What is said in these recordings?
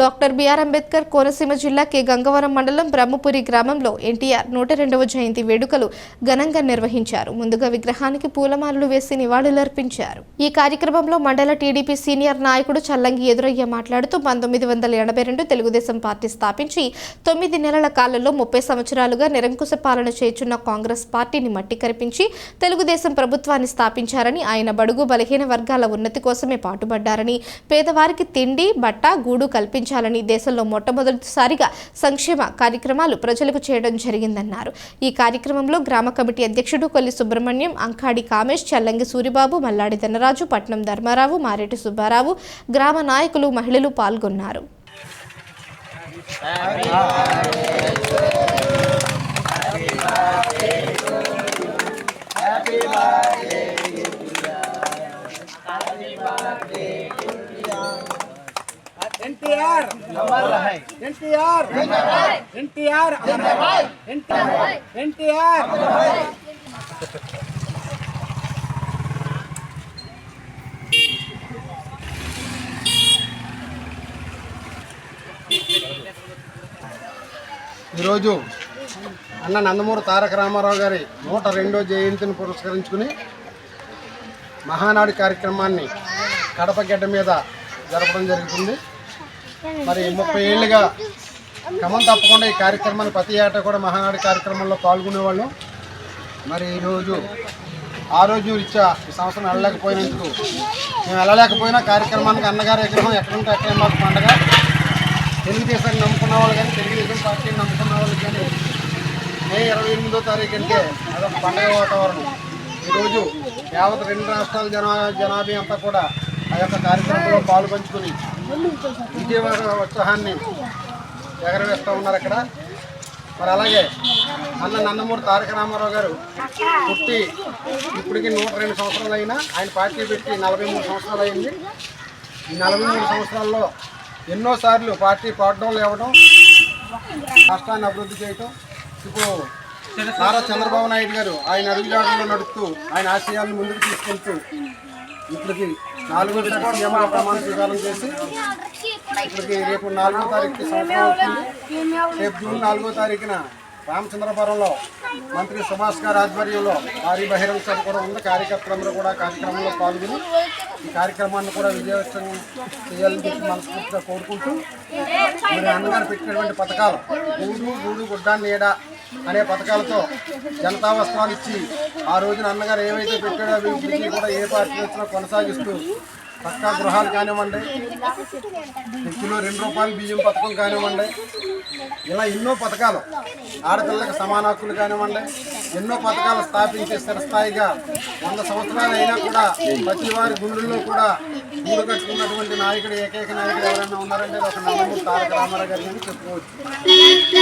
Doctor BR Ambedkar Konaseema జిల్లా K Gangavaram మండలం బ్రహ్మపురి గ్రామంలో ఎన్టీఆర్ నూట రెండవ జయంతి వేడుకలు ఘనంగా నిర్వహించారు. ముందుగా విగ్రహానికి పూలమాలలు వేసి నివాళులర్పించారు. ఈ కార్యక్రమంలో మండల టీడీపీ సీనియర్ నాయకుడు చల్లంగి ఎదురయ్య మాట్లాడుతూ పంతొమ్మిది వందల ఎనభై రెండు తెలుగుదేశం పార్టీ స్థాపించి తొమ్మిది నెలల కాలంలో ముప్పై సంవత్సరాలుగా నిరంకుశ పాలన చేస్తున్న కాంగ్రెస్ పార్టీని మట్టి కరిపించి తెలుగుదేశం ప్రభుత్వాన్ని స్థాపించారని ఆయన బడుగు బలహీన వర్గాల ఉన్నతి కోసమే పాటుపడ్డారని పేదవారికి తిండి బట్ట గూడు కల్పించాలని దేశంలో మొట్టమొదటిసారిగా సంక్షేమ కార్యక్రమాలు ప్రజలకు చేయడం జరిగిందన్నారు. ఈ కార్యక్రమంలో గ్రామ కమిటీ అధ్యక్షుడు కొల్లి సుబ్రహ్మణ్యం అంకాడి కామేష్ చల్లంగి సూరిబాబు మల్లాడి ధనరాజు పట్నం ధర్మారావు మారేటి సుబ్బారావు గ్రామ నాయకులు మహిళలు పాల్గొన్నారు. ఎన్టీఆర్ ఎన్టీఆర్. ఎన్టీఆర్. ఎన్టీఆర్. ఎన్టీఆర్. ఈరోజు అన్న నందమూరి తారక రామారావు గారి నూట రెండో జయంతిని పురస్కరించుకుని మహానాడు కార్యక్రమాన్ని కడప గడ్డ మీద జరపడం జరుగుతుంది. మరి ముప్పై ఏళ్ళుగా క్రమం తప్పకుండా ఈ కార్యక్రమాన్ని ప్రతి ఏటా కూడా మహానాడు కార్యక్రమంలో పాల్గొనేవాళ్ళం. మరి ఈరోజు ఆ రోజు ఇచ్చా ఈ సంవత్సరం వెళ్ళలేకపోయినందుకు మేము వెళ్ళలేకపోయినా కార్యక్రమానికి అన్నగారు విగ్రహం ఎక్కడుంటే అక్కడ మాకు పండగ. తెలుగుదేశాన్ని నమ్ముకున్న వాళ్ళు కానీ తెలుగుదేశం పార్టీని నమ్ముకున్న వాళ్ళు కానీ మే ఇరవై ఎనిమిదో తారీఖు అంటే అదొక పండగ వాతావరణం. ఈరోజు యావత్ రెండు రాష్ట్రాల జనా జనాభా అంతా కూడా ఆ యొక్క కార్యక్రమంలో పాలుపంచుకుని విజయవాడ ఉత్సాహాన్ని ఎగరవేస్తూ ఉన్నారు అక్కడ మరి అలాగే అన్న నందమూరి తారక రామారావు గారు పుట్టి ఇప్పటికి నూట రెండు సంవత్సరాలు అయినా ఆయన పార్టీ పెట్టి నలభై మూడు సంవత్సరాలు అయింది. ఈ నలభై మూడు సంవత్సరాల్లో ఎన్నోసార్లు పార్టీ పాడడం లేవడం రాష్ట్రాన్ని అభివృద్ధి చేయటం. ఇప్పుడు నారా చంద్రబాబు నాయుడు గారు ఆయన అడుగుజాడల్లో నడుపుతూ ఆయన ఆశయాలను ముందుకు తీసుకెళ్తూ ఇప్పటికి నాలుగో సీఎంగా ప్రమాణ స్వీకారం చేసి ఇప్పటికి రేపు నాలుగో తారీఖుకి సంవత్సరం అవుతుంది. రేపు జూన్ నాలుగో తారీఖున రామచంద్రపురంలో మంత్రి సుభాష్ గారి ఆధ్వర్యంలో భారీ బహిరంగ సభ కూడా ఉంది. కార్యకర్తలందరూ కూడా కార్యక్రమంలో పాల్గొని ఈ కార్యక్రమాన్ని కూడా విజయవంతం చేయాలని చెప్పి మనస్ఫూర్తిగా కోరుకుంటూ మరి అన్నగారు పెట్టినటువంటి పథకాలు గూడు గూడు గుడ్డ నీడ అనే పథకాలతో జనతా వస్త్రాలు ఇచ్చి ఆ రోజున అన్నగారు ఏవైతే పెట్టాడో అవి కూడా ఏ పార్టీ వచ్చినా కొనసాగిస్తూ పక్కా గృహాలు కానివ్వండి కిలో రెండు రూపాయలు బియ్యం పథకం కానివ్వండి ఇలా ఎన్నో పథకాలు ఆడపిల్లలకు సమాన హక్కులు కానివ్వండి ఎన్నో పథకాలు స్థాపించి స్థిరస్థాయిగా వంద సంవత్సరాలు అయినా కూడా ప్రతి వారి గుండెల్లో కూడా గూడు కట్టుకున్నటువంటి నాయకుడు ఏకైక నాయకుడు ఎవరైనా ఉన్నారంటే ఒక నందమూరి తారక రామారావు గారి అని చెప్పుకోవచ్చు.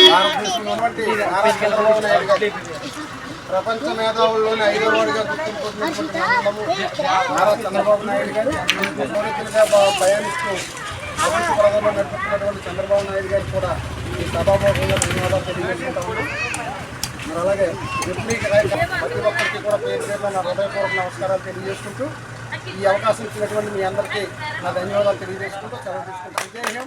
భారతదేశంలో చంద్రబాబు నాయుడు గారి ప్రపంచ మేధావుల్లోని ఐదో వాడిగా గుర్తింపు నందమూరి నారా చంద్రబాబు నాయుడు గారు ప్రయాణిస్తూ ప్రపంచ ప్రజల్లో నడుపుతున్నటువంటి చంద్రబాబు నాయుడు గారు కూడా ఈ సభాభోగంగా ధన్యవాదాలు తెలియజేసుకుంటా మరి అలాగే ఎప్పుడు ప్రతి ఒక్కరికి కూడా పేరు పేరున నా హృదయపూర్వక నమస్కారాలు తెలియజేసుకుంటూ ఈ అవకాశం ఇచ్చినటువంటి మీ అందరికీ నా ధన్యవాదాలు తెలియజేసుకుంటూ సెలవు తీసుకుంటాను. విజయం